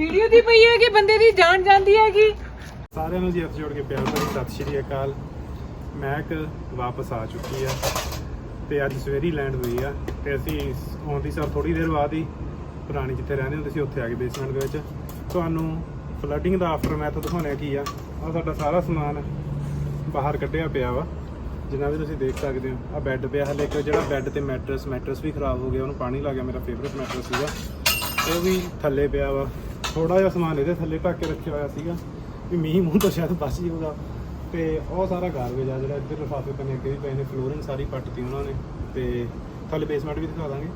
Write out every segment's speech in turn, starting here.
Video ਦੀ ਪਈ ਹੈ ਕਿ ਬੰਦੇ ਦੀ ਜਾਨ ਜਾਂਦੀ ਹੈਗੀ। ਸਾਰਿਆਂ ਨੂੰ ਜੀ ਹੱਥ ਜੋੜ ਕੇ ਪਿਆਰ ਭਰੀ ਸਤਿ ਸ਼੍ਰੀ ਅਕਾਲ। ਮਹਿਕ ਵਾਪਸ ਆ ਚੁੱਕੀ ਆ ਤੇ ਅੱਜ ਸਵੇਰੀ ਲੈਂਡ ਹੋਈ ਆ ਤੇ ਅਸੀਂ ਆਉਂਦੀ ਸਾਰ ਥੋੜੀ ਦੇਰ ਬਾਅਦ ਹੀ ਪੁਰਾਣੀ ਜਿੱਥੇ ਰਹਿੰਦੇ ਹੁੰਦੇ ਸੀ, ਉੱਥੇ ਆ ਗਏ ਬੇਸਮੈਂਟ ਦੇ ਵਿੱਚ। ਤੁਹਾਨੂੰ ਫਲੱਡਿੰਗ ਦਾ ਆਫਟਰ ਮੈਥ ਦਿਖਾਉਣਾ ਕੀ ਆ ਆ ਸਾਡਾ ਸਾਰਾ ਸਮਾਨ ਬਾਹਰ ਕੱਢਿਆ ਪਿਆ ਵਾ, ਜਿੰਨਾ ਵੀ ਤੁਸੀਂ ਦੇਖ ਸਕਦੇ ਹੋ। ਆ ਬੈੱਡ ਪਿਆ ਹਲੇ ਇੱਕ, ਜਿਹੜਾ ਬੈੱਡ ਤੇ ਮੈਟਰਸ ਮੈਟਰਸ ਵੀ ਖਰਾਬ ਹੋ ਗਿਆ, ਉਹਨੂੰ ਪਾਣੀ ਲੱਗ ਗਿਆ, ਮੇਰਾ ਫੇਵਰਿਟ ਮੈਟਰਸ ਸੀਗਾ। ਉਹ ਵੀ ਥੱਲੇ ਪਿਆ ਵਾ। ਥੋੜਾ ਜਿਹਾ ਸਮਾਨ ਇਹਦੇ ਥੱਲੇ ਢੱਕ ਕੇ ਰੱਖਿਆ ਹੋਇਆ ਸੀਗਾ ਵੀ ਮੀਂਹ ਮੂੰਹ ਤੋਂ ਸ਼ਾਇਦ ਬਚ ਜਾਊਗਾ। ਤੇ ਉਹ ਸਾਰਾ ਗਾਰਬੇਜ ਆ ਜਿਹੜਾ ਇੱਧਰ ਲਿਫਾਫੇ ਪਨੇ ਅੱਗੇ ਵੀ ਪਏ ਨੇ ਫਲੋਰਿੰਗ ਸਾਰੀ ਪੱਟਤੀ ਉਹਨਾਂ ਨੇ। ਤੇ ਥੱਲੇ ਬੇਸਮੈਂਟ ਵੀ ਦਿਖਾ ਦਾਂਗੇ।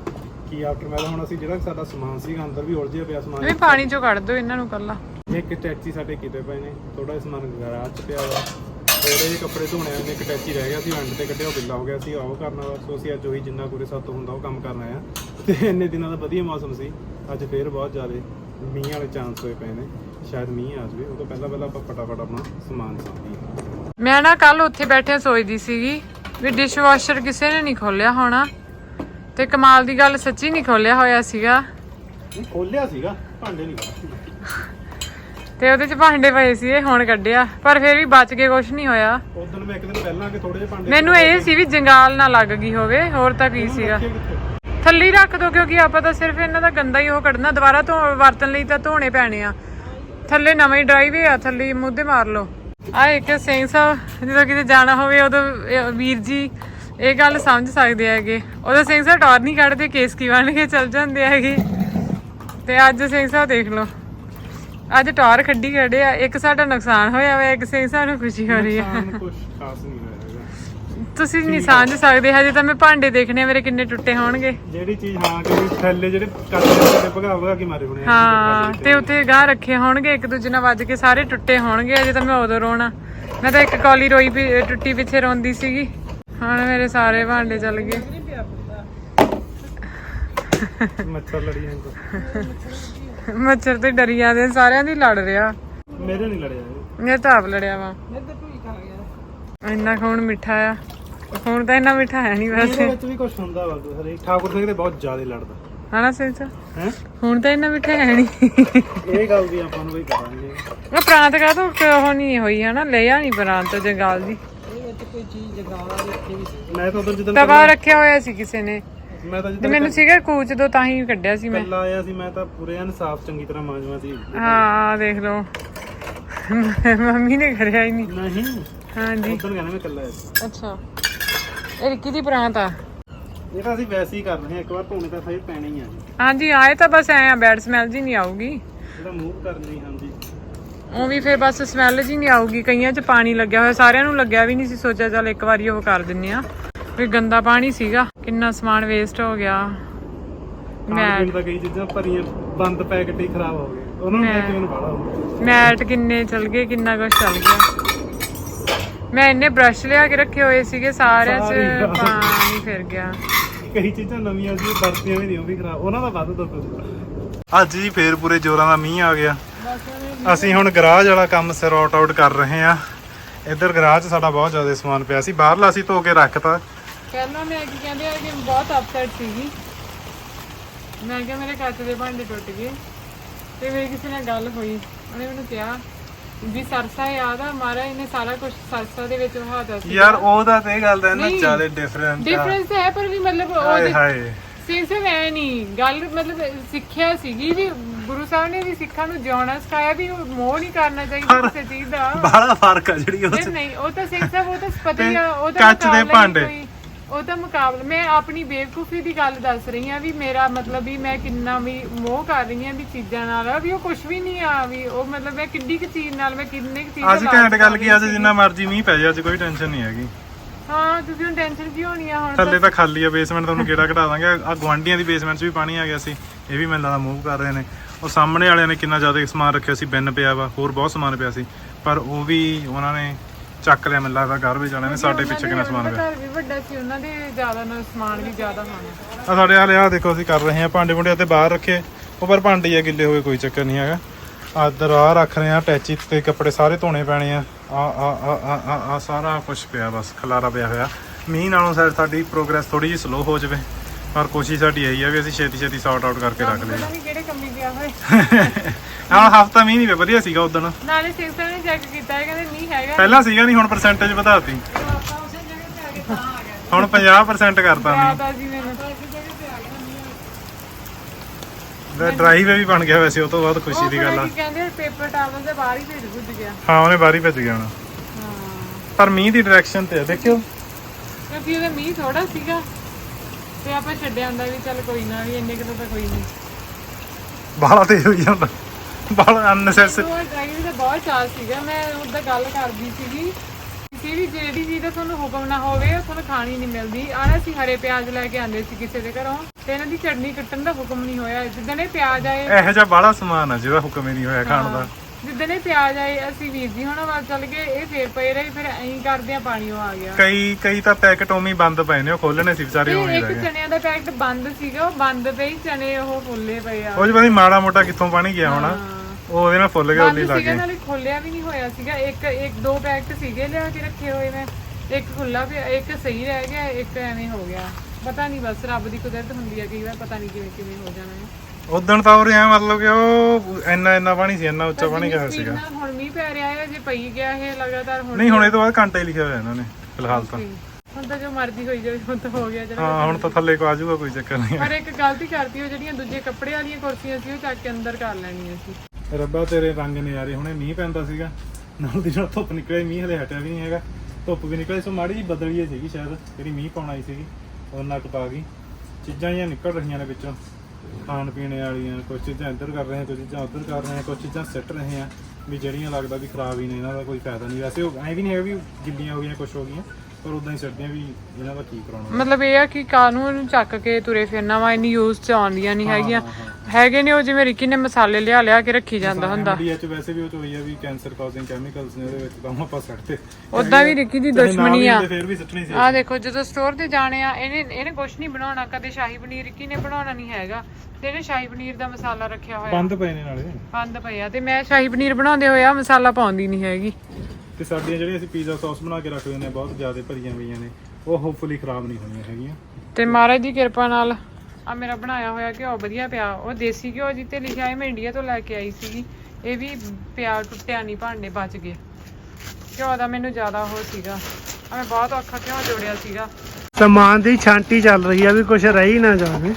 ਕੀ ਆਫਟਰ ਮੈਲ ਹੁਣ ਅਸੀਂ ਜਿਹੜਾ ਸਾਡਾ ਸਮਾਨ ਸੀਗਾ ਅੰਦਰ ਵੀ ਉਲਝਿਆ ਪਿਆ ਸਮਾਨ। ਵੀ ਪਾਣੀ ਚੋਂ ਕੱਢ ਦਿਓ ਇਹਨਾਂ ਨੂੰ ਕੱਲਾ ਇੱਕ ਟੈਚੀ ਸਾਡੇ ਕੀਤੇ ਪਏ ਨੇ ਥੋੜਾ ਜਿਹਾ ਸਮਾਨ ਗਰਾਜ ਚ ਪਿਆ ਵਾ। ਥੋੜੇ ਜਿਹੇ ਕੱਪੜੇ ਧੋਣੇ ਨੇ ਇੱਕ ਟੈਚੀ ਰਹਿ ਗਿਆ ਸੀ ਐਂਡ ਤੇ ਕੱਢਿਆ ਉਹ ਗਿੱਲਾ ਹੋ ਗਿਆ ਸੀ ਉਹ ਕਰਨਾ ਵਾ। ਸੋ ਅਸੀਂ ਅੱਜ ਉਹੀ ਜਿੰਨਾ ਪੂਰੇ ਸੱਤ ਹੁੰਦਾ ਉਹ ਕੰਮ ਕਰਨਾ ਆ। ਤੇ ਇੰਨੇ ਦਿਨਾਂ ਦਾ ਵਧੀਆ ਮੌਸਮ ਸੀ ਅੱਜ ਫੇਰ ਬਹੁਤ ਜ਼ਿਆਦਾ। ਮੀਂਹ ਵਾਲੇ ਚਾਂਸ ਹੋਏ ਪਏ ਨੇ ਸ਼ਾਇਦ ਮੀਂਹ ਆ ਜਾਵੇ ਉਹ ਤੋਂ ਪਹਿਲਾਂ ਪਹਿਲਾਂ ਆਪਾਂ ਫਟਾਫਟ ਆਪਣਾ ਸਮਾਨ ਸਾਂਭੀਏ। ਮੈਂ ਨਾ ਕੱਲ ਉੱਥੇ ਬੈਠੇ ਸੋਚਦੀ ਸੀਗੀ ਵੀ ਡਿਸ਼ਵਾਸ਼ਰ ਕਿਸੇ ਨੇ ਨਹੀਂ ਖੋਲਿਆ ਹੋਣਾ ਤੇ ਕਮਾਲ ਦੀ ਗੱਲ ਸੱਚੀ ਨਹੀਂ ਖੋਲਿਆ ਹੋਇਆ ਸੀਗਾ। ਨਹੀਂ ਖੋਲਿਆ ਸੀਗਾ ਭਾਂਡੇ ਨਹੀਂ ਤੇ ਉਹਦੇ ਚ ਭਾਂਡੇ ਪਏ ਸੀ ਇਹ ਹੁਣ ਕੱਢਿਆ ਪਰ ਫਿਰ ਵੀ ਬਚ ਕੇ ਕੁਝ ਨਹੀਂ ਹੋਇਆ। ਉਦੋਂ ਮੈਂ ਇੱਕ ਦਿਨ ਪਹਿਲਾਂ ਕਿ ਥੋੜੇ ਜਿਹੇ ਭਾਂਡੇ ਮੈਨੂੰ ਇਹ ਸੀ। ਵੀ ਜੰਗਾਲ ਨਾ ਲੱਗ ਗਈ ਹੋਵੇ ਹੋਰ ਤਾਂ ਕੀ ਸੀਗਾ? ਥੱਲੇ ਹੀ ਰੱਖ ਦੋ, ਕਿਉਂਕਿ ਆਪਾਂ ਤਾਂ ਸਿਰਫ ਇਹਨਾਂ ਦਾ ਗੰਦਾ ਹੀ ਉਹ ਕੱਢਣਾ। ਦੁਬਾਰਾ ਤੋਂ ਵਰਤਣ ਲਈ ਤਾਂ ਧੋਣੇ ਪੈਣੇ ਆ। ਥੱਲੇ ਨਵਾਂ ਹੀ ਡਰਾਈਵੇ ਆ, ਥੱਲੇ ਮੁੱਦੇ ਮਾਰ ਲਓ। ਆ ਇੱਕ ਸਿੰਘ ਸਾਹਿਬ ਜਦੋਂ ਕਿਤੇ ਜਾਣਾ ਹੋਵੇ ਉਦੋਂ ਵੀਰ ਜੀ, ਇਹ ਗੱਲ ਸਮਝ ਸਕਦੇ ਹੈਗੇ। ਉਦੋਂ ਸਿੰਘ ਸਾਹਿਬ ਟੌਰ ਨਹੀਂ ਕੱਢਦੇ ਕੇਸ ਕੀ ਬਣ ਕੇ ਚੱਲ ਜਾਂਦੇ ਹੈਗੇ। ਤੇ ਅੱਜ ਸਿੰਘ ਸਾਹਿਬ ਦੇਖ ਲਓ। ਅੱਜ ਟੌਰ ਖੱਡੀ ਖੜੇ ਆ, ਇੱਕ ਸਾਡਾ ਨੁਕਸਾਨ ਹੋਇਆ ਵਾ, ਇੱਕ ਸਿੰਘ ਸਾਹਿਬ ਨੂੰ ਖੁਸ਼ੀ ਹੋ ਰਹੀ ਹੈ ਨੁਕਸਾਨ ਕੁਛ ਖਾਸ ਨਹੀਂ। ਤੁਸੀਂ ਨਹੀਂ ਸਮਝ ਸਕਦੇ ਹਜੇ ਤਾਂ ਮੈਂ ਭਾਂਡੇ ਦੇਖਣੇ ਆ ਮੇਰੇ ਕਿੰਨੇ ਟੁੱਟੇ ਹੋਣਗੇ। ਜਿਹੜੀ ਚੀਜ਼ ਹਾਂ ਕਿ ਥੱਲੇ ਜਿਹੜੇ ਕੱਚੇ ਦੇ ਭਗਾ ਭਗਾ ਕੇ ਮਾਰੇ ਹੋਣੇ ਆ। ਹਾਂ ਤੇ ਉੱਥੇ ਗਾਂ ਰੱਖੇ ਹੋਣਗੇ ਇੱਕ ਦੂਜੇ ਨਾਲ ਵੱਜ ਕੇ ਸਾਰੇ ਟੁੱਟੇ ਹੋਣਗੇ ਅਜੇ ਤਾਂ ਮੈਂ ਉਦੋਂ ਰੋਣਾ। ਮੈਂ ਤਾਂ ਇੱਕ ਕੌਲੀ ਰੋਈ ਵੀ ਟੁੱਟੀ ਪਿੱਛੇ ਰੋਂਦੀ ਸੀਗੀ। ਹੁਣ ਮੇਰੇ ਸਾਰੇ ਭਾਂਡੇ ਚੱਲ ਗਏ। ਮੱਛਰ ਲੜੀ ਜਾਂਦੇ ਮੱਛਰ ਤੇ ਡਰੀ ਜਾਂਦੇ ਸਾਰਿਆਂ ਦੀ ਲੜ ਰਿਹਾ। ਮੇਰੇ ਨਹੀਂ ਲੜਿਆ। ਮੈਂ ਤਾਂ ਆਪ ਲੜਿਆ ਵਾ। ਇੰਨਾ ਖੂਨ ਮਿੱਠਾ ਆ? ਖੂਨ ਤਾਂ ਇੰਨਾ ਮਿੱਠਾ ਹੈ ਨਹੀਂ ਇਹਦੇ ਵੈਸੇ। ਵਿੱਚ ਵੀ ਕੁਝ ਹੁੰਦਾ ਵਾ ਹਰੇ ਠਾਕੁਰ ਸਿੰਘ ਤੇ ਬਹੁਤ ਜ਼ਿਆਦਾ ਲੜਦਾ। ਹਨਾ ਸਿੰਸਾ ਹੈ? ਹੁਣ ਤਾਂ ਇੰਨਾ ਮਿੱਠਾ ਹੈ ਨਹੀਂ ਇਹ ਗੱਲ ਦੀ ਆਪਾਂ ਨੂੰ ਕੋਈ ਪਤਾ ਨਹੀਂ ਉਹ ਪ੍ਰਾਂਤ ਕਾ ਤੋਂ ਉਹ ਨਹੀਂ ਹੋਈ ਹਨਾ? ਲਿਆ ਨਹੀਂ ਪ੍ਰਾਂਤ ਜੰਗਾਲ ਦੀ ਮੈਂ ਤਾਂ ਉਧਰ ਜਦੋਂ ਤਵਾ ਰੱਖਿਆ ਹੋਇਆ ਸੀ ਕਿਸੇ ਨੇ। ਮੈਂ ਤਾਂ ਤੇ ਜਦੋਂ ਮੈਨੂੰ ਸੀਗਾ ਕੂਚ ਦੋ ਤਾਂ ਹੀ ਕੱਢਿਆ ਸੀ ਮੈਂ। ਕੱਲਾ ਆਇਆ ਸੀ ਮੈਂ ਤਾਂ ਪੂਰੇ ਐਨ ਸਾਫ਼ ਚੰਗੀ ਤਰ੍ਹਾਂ ਮਾਂਜਵਾ ਸੀ। ਹਾਂ ਦੇਖ ਲਓ। ਮੰਮੀ ਨੇ ਕਰਿਆ ਹੀ ਨਹੀਂ ਨਹੀਂ। ਹਾਂਜੀ। ਉਦੋਂ ਕਹਿੰਦਾ ਮੈਂ ਕੱਲਾ ਆਇਆ ਸੀ। ਅੱਛਾ। ਇਹ ਰਿੱਕੀ ਦੀ ਪ੍ਰਾਂਤ ਆ। ਇਹ ਤਾਂ ਅਸੀਂ ਵੈਸੇ ਹੀ ਕਰ ਰਹੇ ਹਾਂ ਇੱਕ ਵਾਰ ਧੋਣੇ ਤਾਂ ਫਿਰ ਪੈਣੇ ਹੀ ਆ ਜੀ। ਹਾਂਜੀ ਆਏ ਤਾਂ ਬਸ ਐ ਆ ਬੈਡ ਸਮੈਲ ਜੀ ਨਹੀਂ ਆਊਗੀ। ਜਿਹੜਾ ਮੂਵ ਕਰਨੀ ਹਾਂਜੀ। ਉਹ ਵੀ ਫਿਰ ਬਸ ਸਮੈਲ ਜੀ ਨਹੀਂ ਆਊਗੀ ਕਈਆਂ 'ਚ ਪਾਣੀ ਲੱਗਿਆ ਹੋਇਆ ਸਾਰਿਆਂ ਨੂੰ ਲੱਗਿਆ ਵੀ ਨਹੀਂ ਸੀ ਸੋਚਿਆ ਚੱਲ ਇੱਕ ਵਾਰੀ ਉਹ ਕਰ ਦਿੰਨੇ ਆ। ਵੀ ਗੰਦਾ ਪਾਣੀ ਸੀਗਾ ਕਿੰਨਾ ਸਮਾਨ ਵੇਸਟ ਹੋ ਗਿਆ। ਮੈਟ ਦਾ ਕਈ ਚੀਜ਼ਾਂ ਭਰੀਆਂ ਬੰਦ ਪੈਕਟ ਹੀ ਖਰਾਬ ਹੋ ਗਏ। ਉਹਨਾਂ ਨੂੰ ਲੈ ਕੇ ਮੈਨੂੰ ਬੜਾ ਮੈਟ ਕਿੰਨੇ ਚਲ ਗਏ ਕਿੰਨਾ ਕੁਝ ਚੱਲ ਗਿਆ। ਮੈਂ ਇੰਨੇ ਬ੍ਰਸ਼ ਲਿਆ ਕੇ ਰੱਖੇ ਹੋਏ ਸੀਗੇ ਸਾਰਿਆਂ 'ਚ। ਪਾਣੀ ਫਿਰ ਗਿਆ। ਕਈ ਚੀਜ਼ਾਂ ਨਵੀਆਂ ਸੀ ਵਰਤੀਆਂ ਵੀ ਨਹੀਂ ਉਹ ਵੀ ਖਰਾਬ। ਉਹਨਾਂ ਦਾ ਵੱਧ ਦੁੱਖ ਹੁੰਦਾ। ਅੱਜ ਜੀ ਫੇਰ ਪੂਰੇ ਜ਼ੋਰਾਂ ਦਾ ਮੀਂਹ ਆ ਗਿਆ। ਅਸੀਂ ਹੁਣ ਗਰਾਜ ਵਾਲਾ ਕੰਮ ਸਰਟ ਆਊਟ ਕਰ ਰਹੇ ਆ ਇੱਧਰ ਗਰਾਜ 'ਚ ਸਾਡਾ ਬਹੁਤ ਜ਼ਿਆਦਾ ਸਮਾਨ ਪਿਆ ਸੀ। ਬਾਹਰਲਾ ਅਸੀਂ ਧੋ ਕੇ ਰੱਖਤਾ। ਪਹਿਲਾਂ ਮੈਂ ਕੀ ਕਹਿੰਦੇ ਆ ਕਿ ਬਹੁਤ ਅਪਸੈਟ ਸੀਗੀ। ਮੈਂ ਕਿਹਾ ਮੇਰੇ ਕੱਚ ਦੇ ਭਾਂਡੇ ਟੁੱਟ ਗਏ। ਤੇ ਮੇਰੀ ਕਿਸੇ ਨਾਲ ਗੱਲ ਹੋਈ। ਉਹਨੇ ਮੈਨੂੰ ਕਿਹਾ ਵੀ ਸਰਸਾ ਯਾਦ ਆ ਮਾਰਾ ਇਹਨੇ ਸਾਰਾ ਕੁਝ ਸਰਸਾ ਦੇ ਵਿੱਚ ਵਹਾਤਾ ਸੀ ਯਾਰ ਉਹਦਾ ਤੇ ਇਹ ਗੱਲ ਦਾ ਨਾ ਨਹੀਂ। ਜ਼ਿਆਦਾ ਡਿਫਰੈਂਟ ਆ ਡਿਫਰੈਂਸ ਹੈ ਪਰ ਵੀ ਮਤਲਬ ਹਾਏ ਉਹ ਹਾਏ ਸਿੰਸ ਹੈ ਨਹੀਂ ਗੱਲ ਮਤਲਬ ਸਿੱਖਿਆ ਸੀਗੀ ਵੀ ਗੁਰੂ ਸਾਹਿਬ ਨੇ ਵੀ ਸਿੱਖਾਂ ਨੂੰ ਜਿਉਣਾ ਸਿਖਾਇਆ ਵੀ ਉਹ ਮੋਹ ਨਹੀਂ ਕਰਨਾ ਚਾਹੀਦਾ ਕਿਸੇ ਚੀਜ਼ ਦਾ ਬੜਾ ਫ਼ਰਕ ਆ ਜਿਹੜੀ ਉਹ ਨਹੀਂ 'ਚ। ਨਹੀਂ ਉਹ ਤਾਂ ਸਿੰਘ ਸਾਹਿਬ ਉਹ ਤਾਂ ਪਤਾ ਹੀ ਆ ਉਹ ਤਾਂ ਕੱਚ ਦੇ ਮੁਕਾਬਲਾ ਹੀ ਭਾਂਡੇ। ਕੋਈ- ਉਹ ਤਾਂ ਮੁਕਾਬਲਾ ਮੈਂ ਆਪਣੀ ਬੇਵਕੂਫੀ ਦੀ ਗੱਲ ਦੱਸ ਰਹੀ ਆ ਵੀ ਮੇਰਾ ਮਤਲਬ ਵੀ ਮੈਂ ਕਿੰਨਾ ਵੀ ਮੋਹ ਕਰ ਰਹੀ ਆ ਵੀ ਚੀਜ਼ਾਂ ਨਾਲ ਵੀ ਉਹ ਕੁਝ ਵੀ ਨਹੀਂ ਆ ਵੀ ਉਹ ਮਤਲਬ ਮੈਂ ਕਿੱਡੀ ਕੁ ਚੀਜ਼ ਨਾਲ ਮੈਂ ਕਿੰਨੇ ਕੁ ਚੀਜ਼ ਅੱਜ ਘੈਂਟ ਗੱਲ ਕੀ ਅੱਜ ਜਿੰਨਾ ਮਰਜ਼ੀ ਮੀਂਹ ਪੈ ਜਾ ਅੱਜ ਕੋਈ ਟੈਨਸ਼ਨ ਨਹੀਂ ਹੈਗੀ। ਹਾਂ ਤੁਸੀਂ ਹੁਣ ਟੈਨਸ਼ਨ ਕੀ ਹੋਣੀ ਆ ਹੁਣ ਥੱਲੇ ਤਾਂ ਖਾਲੀ ਆ ਬੇਸਮੈਂਟ ਤੁਹਾਨੂੰ ਕਿਹੜਾ ਘਟਾ ਦਾਂਗੇ। ਆ ਗਵਾਂਡੀਆਂ ਦੀ ਬੇਸਮੈਂਟ 'ਚ ਵੀ ਪਾਣੀ ਆ ਗਿਆ ਸੀ ਇਹ ਵੀ ਮੈਨੂੰ ਲੱਗਦਾ ਮੂਵ ਕਰ ਰਹੇ ਨੇ। ਉਹ ਸਾਹਮਣੇ ਵਾਲਿਆਂ ਨੇ ਕਿੰਨਾ ਜ਼ਿਆਦਾ ਸਮਾਨ ਰੱਖਿਆ ਸੀ ਬਿੰਨ ਪਿਆ ਵਾ ਹੋਰ ਬਹੁਤ ਸਮਾਨ ਪਿਆ ਸੀ। ਪਰ ਉਹ ਵੀ ਉਹਨਾਂ ਨੇ ਚੱਕ ਲਿਆ ਮੈਨੂੰ ਲੱਗਦਾ ਵਿੱਚ ਵਾਲਿਆਂ ਨੇ ਸਾਡੇ ਪਿੱਛੇ ਕਿੰਨਾ ਸਮਾਨ ਪਿਆ। ਘਰ ਵੀ ਵੱਡਾ ਸੀ ਉਹਨਾਂ ਦੇ ਜ਼ਿਆਦਾ ਨਾਲ ਸਮਾਨ ਵੀ ਜ਼ਿਆਦਾ ਹੋਣਾ। ਆ ਸਾਡੇ ਵਾਲੇ ਆ ਦੇਖੋ ਅਸੀਂ ਕਰ ਰਹੇ ਹਾਂ ਭਾਂਡੇ ਭੁੰਡੇ ਤੇ ਬਾਹਰ ਰੱਖੇ। ਉਹ ਪਰ ਭਾਂਡੇ ਆ ਗਿੱਲੇ ਹੋਏ ਕੋਈ ਚੱਕਰ ਨਹੀਂ ਹੈਗਾ। ਆਦਰ ਆ ਰੱਖ ਰਹੇ ਆ ਟੈਚੀ ਤੇ ਕੱਪੜੇ ਸਾਰੇ ਧੋਣੇ ਪੈਣੇ ਆ। ਆ ਆ ਆ ਆ ਆ ਸਾਰਾ ਕੁਝ ਪਿਆ ਬਸ ਖਲਾਰਾ ਪਿਆ ਹੋਇਆ। ਮੀਂਹ ਨਾਲੋਂ ਸਾਡੀ ਪ੍ਰੋਗਰੈਸ ਥੋੜੀ ਜਿਹੀ ਸਲੋ ਹੋ ਜਾਵੇ। ਪਰ ਕੋਸ਼ਿਸ਼ ਸਾਡੀ ਇਹੀ ਆ ਵੀ ਅਸੀਂ ਛੇਤੀ ਛੇਤੀ ਸੌਰਟ ਆਊਟ ਕਰਕੇ ਰੱਖ ਲਈਏ। ਨਹੀਂ ਕਿਹੜੇ ਕੰਮੀ ਗਿਆ ਹੋਏ। ਹਾਂ ਹਫਤਾ ਮੀਂਹ ਨਹੀਂ ਪਿਆ ਵਧੀਆ ਸੀਗਾ ਉਦੋਂ ਨਾਲੇ ਸਿਕਸਰ ਨੇ ਚੈੱਕ ਕੀਤਾ ਇਹ ਕਹਿੰਦੇ ਨਹੀਂ ਹੈਗਾ। ਪਹਿਲਾਂ ਸੀਗਾ ਨਹੀਂ ਹੁਣ ਪਰਸੈਂਟੇਜ ਵਧਾਤੀ। ਆਪਾਂ ਉਸੇ ਜਗ੍ਹਾ ਤੇ ਆ ਗਏ ਤਾਂ ਆ ਗਿਆ ਹੁਣ 50% ਕਰਤਾ ਜੀ ਮੈਨੂੰ। ਤੇ ਡਰਾਈਵ ਵੀ ਬਣ ਗਿਆ ਵੈਸੇ ਉਹ ਤੋਂ ਬਾਅਦ ਖੁਸ਼ੀ ਦੀ ਗੱਲ ਆ। ਕਹਿੰਦੇ ਪੇਪਰ ਟਾਵਲ ਦੇ ਬਾਹਰ ਹੀ ਭੇਜ ਭੁੱਜ ਗਿਆ। ਹਾਂ ਉਹਨੇ ਬਾਰੀ ਭੱਜ ਗਿਆ ਹੁਣ। ਹਾਂ। ਪਰ ਮੀਂਹ ਦੀ ਡਾਇਰੈਕਸ਼ਨ ਤੇ ਆ ਦੇਖਿਓ। ਕਿਉਂਕਿ ਉਹਦਾ ਮੀਂਹ ਥੋੜਾ ਸੀਗਾ। ਤੇ ਆਪਾਂ ਛੱਡਿਆ ਹੁੰਦਾ ਵੀ ਚੱਲ ਕੋਈ ਨਾ ਵੀ ਇੰਨੇ ਕਿਲੋ ਤਾਂ ਕੋਈ ਨਹੀਂ। ਬਾਹਲਾ ਤੇਜ਼ ਹੋਈ ਜਾਂਦਾ ਬਾਹਲਾ ਅਨਨੈਸੈਸਰੀ ਉਹ ਡਰਾਈਵਿੰਗ ਦਾ ਬਹੁਤ ਚਾਅ ਸੀਗਾ ਮੈਂ ਉਹਦਾ ਗੱਲ ਕਰਦੀ ਸੀਗੀ ਕਿਸੇ ਵੀ ਜਿਹੜੀ ਚੀਜ਼ ਦਾ ਤੁਹਾਨੂੰ ਹੁਕਮ ਨਾ ਹੋਵੇ ਉਹ ਤੁਹਾਨੂੰ ਖਾਣੀ ਨਹੀਂ ਮਿਲਦੀ। ਆਹ ਅਸੀਂ ਹਰੇ ਪਿਆਜ਼ ਲੈ ਕੇ ਆਂਦੇ ਸੀ ਕਿਸੇ ਦੇ ਘਰੋਂ ਤੇ ਇਹਨਾਂ ਦੀ ਚਟਨੀ ਕੱਟਣ ਦਾ ਹੁਕਮ ਨਹੀਂ ਹੋਇਆ। ਜਿੱਦਣ ਇਹ ਪਿਆਜ਼ ਆਏ ਇਹੋ ਜਿਹਾ ਬਾਹਲਾ ਸਮਾਨ ਆ ਜਿਹਦਾ ਹੁਕਮ ਹੀ ਨਹੀਂ ਹੋਇਆ ਖਾਣ ਦਾ। ਜਿੱਦਣ ਇਹ ਪਿਆਜ਼ ਆਏ ਅਸੀਂ ਵੀਰ ਜੀ ਹੁਣ ਵੱਲ ਚੱਲ ਗਏ ਇਹ ਫੇਰ ਪਏ ਰਹੇ ਫਿਰ ਐਂ ਕਰਦੇ ਆ ਪਾਣੀ ਉਹ ਆ ਗਿਆ। ਕਈ ਕਈ ਤਾਂ ਪੈਕਟ ਉਵੇਂ ਹੀ ਬੰਦ ਪਏ ਨੇ ਉਹ ਖੋਲਣੇ ਸੀ ਵਿਚਾਰੇ ਤੇ ਉਵੇਂ ਹੀ ਇੱਕ ਗਏ। ਚਨਿਆਂ ਦਾ ਪੈਕਟ ਬੰਦ ਸੀਗਾ ਉਹ ਬੰਦ ਪਈ ਚਨੇ ਉਹ ਫੁੱਲੇ ਪਏ ਆ। ਉਹ ਜਿਵੇਂ ਮਾੜਾ ਮੋਟਾ ਕਿੱਥੋਂ ਪਾਣੀ ਗਿਆ ਹੋਣਾ। ਹਾਂ। ਉਹ ਉਹਦੇ ਨਾਲ ਫੁੱਲ ਗਿਆ ਬੰਦ ਉਹਦੀ ਲੱਗ ਸੀਗਾ ਨਾਲੇ ਖੋਲਿਆ ਵੀ ਨਹੀਂ ਹੋਇਆ ਸੀਗਾ। ਇੱਕ ਇੱਕ ਦੋ ਪੈਕਟ ਸੀਗੇ ਲਿਆ ਕੇ ਰੱਖੇ ਹੋਏ ਮੈਂ ਇੱਕ ਖੁੱਲਾ ਪਿਆ ਇੱਕ ਸਹੀ ਰਹਿ ਗਿਆ ਇੱਕ ਐਵੇਂ ਹੋ ਗਿਆ। ਪਤਾ ਨਹੀਂ ਬਸ ਰੱਬ ਦੀ ਕੁਦਰਤ ਹੁੰਦੀ ਹੈ ਕਈ ਵਾਰ ਪਤਾ ਨਹੀਂ ਕਿਵੇਂ ਕਿਵੇਂ ਹੋ ਜਾਣਾ ਹੈ ਉਦੋਂ ਤਾਂ ਉਹ ਰਿਹਾ ਮਤਲਬ ਕਿ ਉਹ ਇੰਨਾ ਇੰਨਾ ਪਾਣੀ ਸੀ ਇੰਨਾ ਉੱਚਾ ਪਾਣੀ ਗਿਆ Speed ਸੀਗਾ। ਹੁਣ ਮੀਂਹ ਪੈ ਰਿਹਾ ਹੈ ਜੇ ਪਈ ਗਿਆ ਇਹ ਲਗਾਤਾਰ ਹੁਣ ਨਹੀਂ ਹੁਣ ਇਹ ਤੋਂ ਬਾਅਦ ਘੰਟਾ ਹੀ ਲਿਖਿਆ ਹੋਇਆ ਇਹਨਾਂ ਨੇ ਫਿਲਹਾਲ ਤਾਂ। ਹੁਣ ਤਾਂ ਜੋ ਮਰਜ਼ੀ ਹੋਈ ਜਾਵੇ ਹੁਣ ਤਾਂ ਹੋ ਗਿਆ ਜਿਹੜਾ ਹਾਂ ਹੁਣ ਤਾਂ ਥੱਲੇ ਕੋ ਆ ਜਾਊਗਾ ਕੋਈ ਚੱਕਰ ਨਹੀਂ। ਪਰ ਇੱਕ ਗਲਤੀ ਕਰਤੀ ਉਹ ਜਿਹੜੀਆਂ ਦੂਜੇ ਕੱਪੜੇ ਵਾਲੀਆਂ ਕੁਰਸੀਆਂ ਸੀ ਉਹ ਚੱਕ ਕੇ ਅੰਦਰ ਕਰ ਲੈਣੀਆਂ ਸੀ। ਰੱਬਾ ਤੇਰੇ ਰੰਗ ਨਜ਼ਾਰੇ ਹੁਣੇ ਮੀਂਹ ਪੈਂਦਾ ਸੀਗਾ। ਨਾਲ ਦੀ ਨਾਲ ਧੁੱਪ ਨਿਕਲੇ ਮੀਂਹ ਹਲੇ ਹਟਿਆ ਵੀ ਨਹੀਂ ਹੈਗਾ। ਧੁੱਪ ਵੀ ਨਿਕਲੇ ਸੋ ਮਾੜੀ ਜੀ ਬਦਲੀ ਜਿਹੀ ਸੀਗੀ ਸ਼ਾਇਦ ਜਿਹੜੀ ਮੀਂਹ ਪਾਉਣ ਆਈ ਸੀਗੀ ਉਹਨਾਂ ਕੁ ਪਾ ਗਈ। ਚੀਜ਼ਾਂ ਜਿਹੀਆਂ ਨਿਕਲ ਰਹੀਆਂ ਨੇ ਵਿੱਚੋਂ। ਖਾਣ ਪੀਣ ਵਾਲੀਆਂ ਕੁਝ ਚੀਜ਼ਾਂ ਇੱਧਰ ਕਰ ਰਹੇ ਹਾਂ ਕੁਝ ਚੀਜ਼ਾਂ ਉੱਧਰ ਕਰ ਰਹੇ ਹਾਂ ਕੁਝ ਚੀਜ਼ਾਂ ਸਿੱਟ ਰਹੇ ਹਾਂ ਵੀ ਜਿਹੜੀਆਂ ਲੱਗਦਾ ਵੀ ਖਰਾਬ ਹੀ ਨੇ, ਇਹਨਾਂ ਦਾ ਕੋਈ ਫਾਇਦਾ ਨਹੀਂ। ਵੈਸੇ ਉਹ ਐਂ ਵੀ ਨਹੀਂ ਹੈਗਾ ਵੀ ਗਿੱਲੀਆਂ ਹੋ ਗਈਆਂ ਕੁਝ ਹੋ ਗਈਆਂ। ਪਰ ਉਦਾਂ ਹੀ ਸਿੱਟਦੀਆਂ ਵੀ ਇਹਨਾਂ ਦਾ ਕੀ ਕਰਾਉਣਾ? ਮਤਲਬ ਇਹ ਆ ਕਿ ਕਾਨੂੰਨ ਚੱਕ ਕੇ ਤੁਰੇ ਫਿਰਨਾ ਵਾ ਇੰਨੀ ਯੂਜ਼ ਚ ਆਉਂਦੀਆਂ ਨਹੀਂ ਹੈਗੀਆਂ। ਹੈਗੇ ਨੇ ਉਹ ਜਿਵੇਂ ਰਿੱਕੀ ਨੇ ਮਸਾਲੇ ਲਿਆ ਲਿਆ ਕੇ ਰੱਖੀ ਜਾਂਦਾ ਹੁੰਦਾ। ਇੰਡੀਆ ਚ ਵੈਸੇ ਵੀ ਉਹ ਚ ਹੋਈ ਆ ਵੀ ਕੈਂਸਰ ਕਾਜ਼ਿੰਗ ਕੈਮੀਕਲਸ ਨੇ ਉਹਦੇ ਵਿੱਚ ਤਾਂ ਆਪਾਂ ਸਿੱਟਦੇ ਉਦਾਂ ਵੀ ਰਿੱਕੀ ਦੀ ਦੁਸ਼ਮਣੀ ਆ। ਹੁੰਦੇ ਫਿਰ ਵੀ ਸਿੱਟਣੀ ਸੀ। ਆ ਦੇਖੋ ਜਦੋਂ ਸਟੋਰ ਤੇ ਜਾਣੇ ਆ ਇਹਨੇ ਇਹਨੇ ਕੁਛ ਨਹੀਂ ਬਣਾਉਣਾ ਕਦੇ ਸ਼ਾਹੀ ਪਨੀਰ ਰਿੱਕੀ ਨੇ ਬਣਾਉਣਾ ਨਹੀਂ ਹੈਗਾ। ਤੇ ਇਹਨੇ ਸ਼ਾਹੀ ਪਨੀਰ ਦਾ ਮਸਾਲਾ ਰੱਖਿਆ ਹੋਇਆ। ਬੰਦ ਪਏ ਨੇ ਨਾਲੇ। ਬੰਦ ਪਿਆ ਤੇ ਮੈਂ ਸ਼ਾਹੀ ਪਨੀਰ ਬਣਾਉਂਦੇ ਹੋਇਆ ਮਸਾਲਾ ਪਾਉਂਦੀ ਨਹੀਂ ਹੈਗੀ। ਤੇ ਸਾਡੀਆਂ ਜਿਹੜੀਆਂ ਅਸੀਂ ਪੀਜ਼ਾ ਸੌਸ ਬਣਾ ਕੇ ਰੱਖਦੇ ਨੇ ਬਹੁਤ ਜ਼ਿਆਦਾ ਭਰੀਆਂ ਹੋਈਆਂ ਨੇ। ਉਹ ਹੋਪਫੁਲੀ ਖਰਾਬ ਨਹੀਂ ਹੋਣੀਆਂ ਹੈਗੀਆਂ। ਤੇ ਮਹਾਰਾਜ ਦੀ ਕਿਰਪਾ ਨਾਲ ਆ ਮੇਰਾ ਬਣਾਇਆ ਹੋਇਆ ਘਿਓ ਵਧੀਆ ਪਿਆ। ਉਹ ਦੇਸੀ ਘਿਓ ਜਿੱਤੇ ਲਿਖਿਆ ਹੈ ਮੈਂ ਇੰਡੀਆ ਤੋਂ ਲੈ ਕੇ ਆਈ ਸੀਗੀ। ਇਹ ਵੀ ਪਿਆ ਟੁੱਟਿਆ ਨਹੀਂ ਭਾਂਡੇ ਬਚ ਗਏ। ਘਿਓ ਦਾ ਮੈਨੂੰ ਜ਼ਿਆਦਾ ਉਹ ਸੀਗਾ। ਆ ਮੈਂ ਬਹੁਤ ਔਖਾ ਘਿਓ ਜੋੜਿਆ ਸੀਗਾ। ਸਮਾਨ ਦੀ ਛਾਂਟੀ ਚੱਲ ਰਹੀ ਆ ਵੀ ਕੁਝ ਰਹਿ ਨਾ ਜਾਵੇ।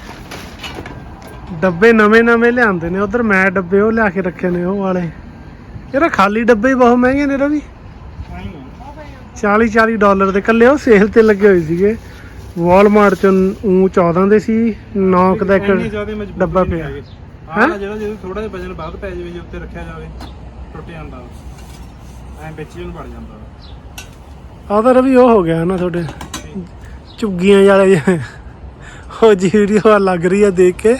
ਡੱਬੇ ਨਵੇਂ ਨਵੇਂ ਲਿਆਂਦੇ ਨੇ ਉਧਰ ਮੈਂ ਡੱਬੇ ਉਹ ਲਿਆ ਕੇ ਰੱਖੇ ਨੇ ਉਹ ਵਾਲੇ। ਯਾਰ ਖਾਲੀ ਡੱਬੇ ਹੀ ਬਹੁਤ ਮਹਿੰਗੇ ਨੇ ਰਵੀ 40 40 ਡਾਲਰ ਦੇ ਕੱਲੇ ਉਹ ਸੇਲ ਤੇ ਲੱਗੇ ਹੋਏ ਸੀਗੇ। ਵਾਲਮਾਰਟ ਚ ਉਹ 14 ਦੇ ਸੀ 9 ਦਾ ਇੱਕ ਡੱਬਾ ਪਿਆ। ਹੈਂ? ਜਿਹੜਾ ਜਦੋਂ ਥੋੜਾ ਜਿਹਾ ਵਜਨ ਬਾਅਦ ਪੈ ਜਾਵੇ ਜੇ ਉੱਤੇ ਰੱਖਿਆ ਜਾਵੇ ਟੁੱਟ ਜਾਂਦਾ ਐ ਵਿੱਚ ਹੀ ਉਹਨੂੰ ਵੜ ਜਾਂਦਾ ਆਹ ਤਾਂ ਰਵੀ ਉਹ ਹੋ ਗਿਆ ਨਾ ਤੁਹਾਡੇ। ਝੁੱਗੀਆਂ ਵਾਲੇ। ਉਹ ਜੀ ਵੀਡੀਓ ਲੱਗ ਰਹੀ ਆ ਦੇਖ ਕੇ। ਹੀ ਆ।